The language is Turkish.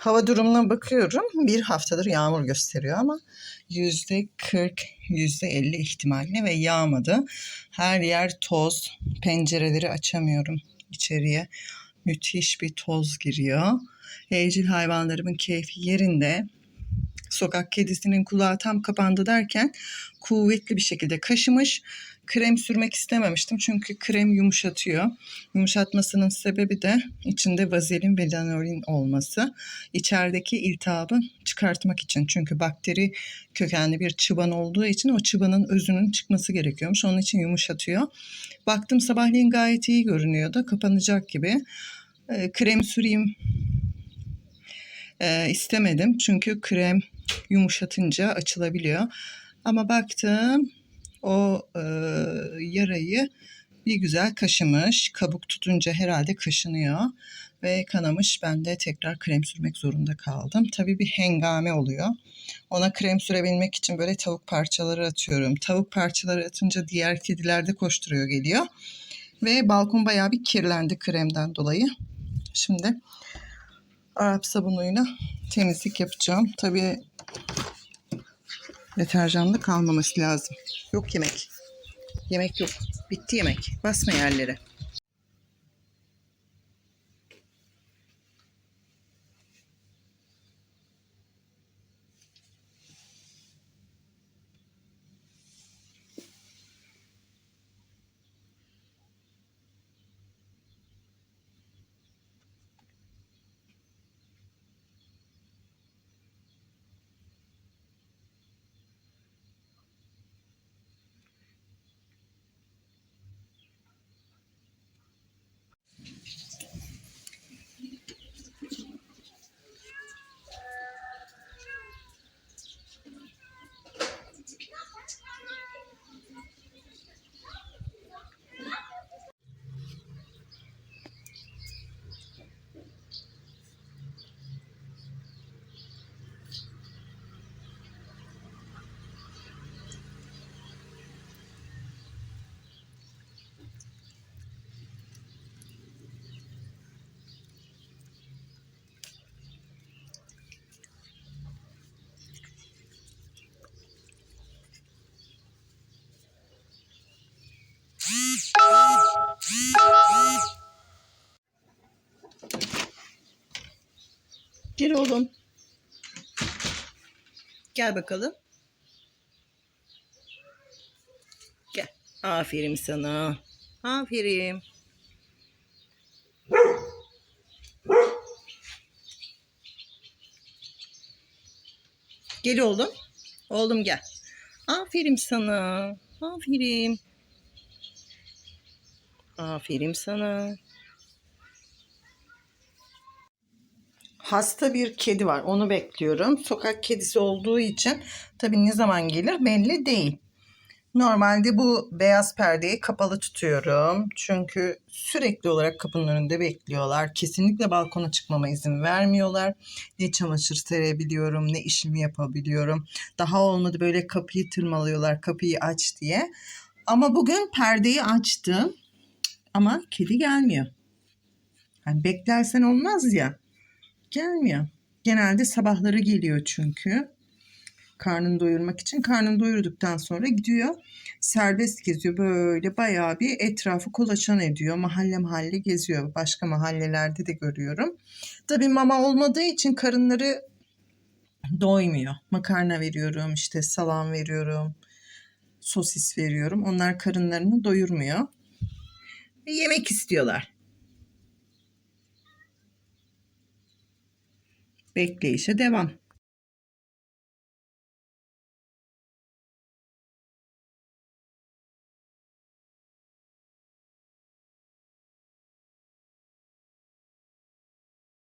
Hava durumuna bakıyorum. Bir haftadır yağmur gösteriyor ama yüzde 40, yüzde 50 ihtimalle ve yağmadı. Her yer toz. Pencereleri açamıyorum içeriye. Müthiş bir toz giriyor. Evcil hayvanlarımın keyfi yerinde. Sokak kedisinin kulağı tam kapandı derken kuvvetli bir şekilde kaşımış. Krem sürmek istememiştim çünkü krem yumuşatıyor. Yumuşatmasının sebebi de içinde vazelin ve lanolin olması. İçerideki iltihabı çıkartmak için. Çünkü bakteri kökenli bir çıban olduğu için o çıbanın özünün çıkması gerekiyormuş. Onun için yumuşatıyor. Baktım sabahleyin gayet iyi görünüyordu. Kapanacak gibi. Ee, krem süreyim e, istemedim. Çünkü krem yumuşatınca açılabiliyor. Ama baktım o e, yarayı bir güzel kaşımış. Kabuk tutunca herhalde kaşınıyor ve kanamış. Ben de tekrar krem sürmek zorunda kaldım. Tabii bir hengame oluyor. Ona krem sürebilmek için böyle tavuk parçaları atıyorum. Tavuk parçaları atınca diğer kediler de koşturuyor geliyor. Ve balkon bayağı bir kirlendi kremden dolayı. Şimdi Arap sabunuyla temizlik yapacağım. Tabii deterjanlı kalmaması lazım. Yok yemek. Yemek yok. Bitti yemek. Basma yerlere. Gel oğlum. Gel bakalım. Gel. Aferin sana. Aferin. Gel oğlum. Oğlum gel. Aferin sana. Aferin. Aferin sana. Hasta bir kedi var. Onu bekliyorum. Sokak kedisi olduğu için tabii ne zaman gelir belli değil. Normalde bu beyaz perdeyi kapalı tutuyorum. Çünkü sürekli olarak kapının önünde bekliyorlar. Kesinlikle balkona çıkmama izin vermiyorlar. Ne çamaşır serebiliyorum, ne işimi yapabiliyorum. Daha olmadı böyle kapıyı tırmalıyorlar, kapıyı aç diye. Ama bugün perdeyi açtım. Ama kedi gelmiyor. Yani beklersen olmaz ya. Gelmiyor. Genelde sabahları geliyor çünkü. Karnını doyurmak için. Karnını doyurduktan sonra gidiyor. Serbest geziyor. Böyle bayağı bir etrafı kolaçan ediyor. Mahalle mahalle geziyor. Başka mahallelerde de görüyorum. Tabii mama olmadığı için karınları doymuyor. Makarna veriyorum, işte salam veriyorum, sosis veriyorum. Onlar karınlarını doyurmuyor. Yemek istiyorlar. Bekleyişe devam.